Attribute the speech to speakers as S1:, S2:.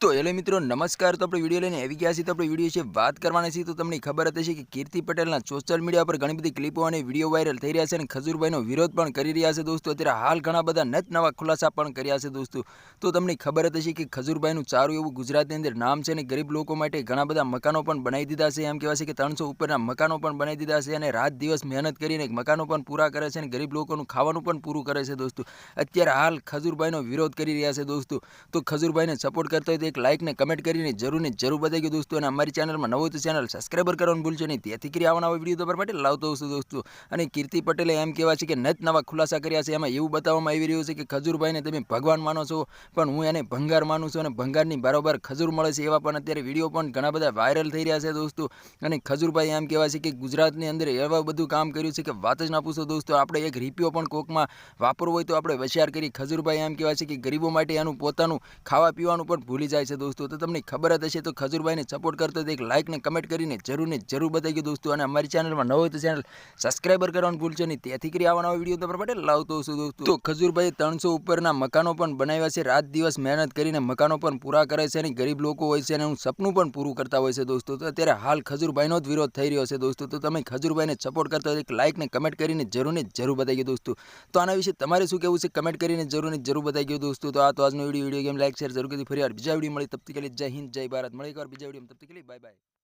S1: તો હેલો મિત્રો, નમસ્કાર. તો આપણે વીડિયો લઈને આવી ગયા છીએ. તો આપણે વીડિયો છે વાત કરવાની છે તો તમને ખબર હતી કે કીર્તિ પટેલના સોશિયલ મીડિયા પર ઘણી બધી ક્લિપો અને વીડિયો વાયરલ થઈ રહ્યા છે અને ખજૂરભાઈનો વિરોધ પણ કરી રહ્યા છે દોસ્તો. અત્યારે હાલ ઘણા બધા નત નવા ખુલાસા પણ કર્યા છે દોસ્તો. તો તમને ખબર હતી કે ખજૂરભાઈનું સારું એવું ગુજરાતની અંદર નામ છે અને ગરીબ લોકો માટે ઘણા બધા મકાનો પણ બનાવી દીધા છે. એમ કહેવાય છે કે ત્રણસો ઉપરના મકાનો પણ બનાવી દીધા છે અને રાત દિવસ મહેનત કરીને મકાનો પણ પૂરા કરે છે અને ગરીબ લોકોનું ખાવાનું પણ પૂરું કરે છે દોસ્તો. અત્યારે હાલ ખજૂરભાઈનો વિરોધ કરી રહ્યા છે દોસ્તો. તો ખજૂરભાઈને સપોર્ટ કરતા હોય તો એક લાઇક ને કમેન્ટ કરીને જરૂર ને જરૂર બતાવી ગયું દોસ્તો, અને અમારી ચેનલમાં નવું તો ચેનલ સબસ્ક્રાઈબર કરવાનું ભૂલશો નહીં. તેથી કરી આવવાના વીડિયો તમારા માટે લાવતો હશું દોસ્તો. અને કીર્તિ પટેલે એમ કહેવા છે કે નત નવા ખુલાસા કર્યા છે. એમાં એવું બતાવવામાં આવી રહ્યું છે કે ખજૂરભાઈને તમે ભગવાન માનો છો, પણ હું એને ભંગાર માનું છું અને ભંગારની બરાબર ખજૂર મળે છે એવા પણ અત્યારે વીડિયો પણ ઘણા બધા વાયરલ થઈ રહ્યા છે દોસ્તો. અને ખજૂરભાઈ એમ કહેવાય છે કે ગુજરાતની અંદર એવા બધું કામ કર્યું છે કે વાત જ ના પૂછો દોસ્તો. આપણે એક રીપિયો પણ કોકમાં વાપરવો હોય તો આપણે હોશિયાર કરી ખજૂરભાઈ એમ કહેવાય છે કે ગરીબો માટે એનું પોતાનું ખાવા પીવાનું પણ ભૂલી જાય છે દોસ્તો. તો તમને ખબર જ હશે તો ખજૂરભાઈને સપોર્ટ કરતો એક લાઇક ને કમેન્ટ કરીને જરૂર ને જરૂર બતાવી દોસ્તો. અને અમારી ચેનલમાં નવો તો ચેનલ સબસ્ક્રાઈબર કરવાનું ભૂલશો નહીં. તેથી કરી આવવાના વીડિયો તમારા માટે લાવતો છું દોસ્તો. તો ખજૂરભાઈ ત્રણસો ઉપરના મકાનો પણ બનાવ્યા છે. રાત દિવસ મહેનત કરીને મકાનો પણ પૂરા કરે છે અને ગરીબ લોકો હોય છે અને હું સપનું પણ પૂરું કરતા હોય છે દોસ્તો. તો અત્યારે હાલ ખજૂરભાઈનો જ વિરોધ થઈ રહ્યો છે દોસ્તો. તો તમે ખજૂરભાઈને સપોર્ટ કરતા હોય એક લાઇક ને કમેન્ટ કરીને જરૂર ને જરૂર બતાવી દોસ્તો. તો આના વિશે તમારે શું કહેવું છે? કમેન્ટ કરીને જરૂર ને જરૂર બતાવી દોસ્તો. તો આ તો આજનો video video game like share જરૂર કરી ફરી બીજા મળી. તબ તક જય હિન્દ, જય ભારત. મળી એકવાર બીજા વીડિયો તબ તક બાય બાય